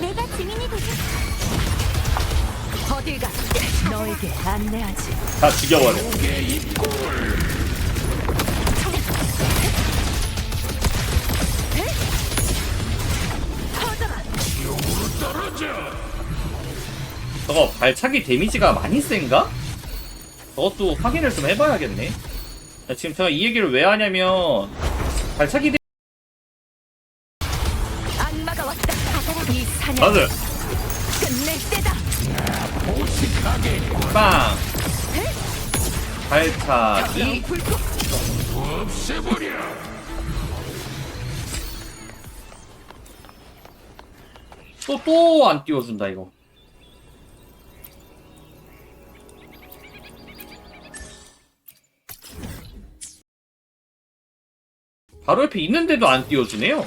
내가 증인이 되겠 어딜 가? 너에게 안내하지. 다 죽여버려. 저거 발차기 데미지가 많이 센가? 저것도 확인을 좀 해봐야겠네. 야, 지금 제가 이 얘기를 왜 하냐면 발차기 데... 악마가 왔다. 이 사냥. 끝낼 때다. 빵. 발차기. 불꽃. 또 또 안 띄워준다 이거. 바로 옆에 있는데도 안 띄워주네요.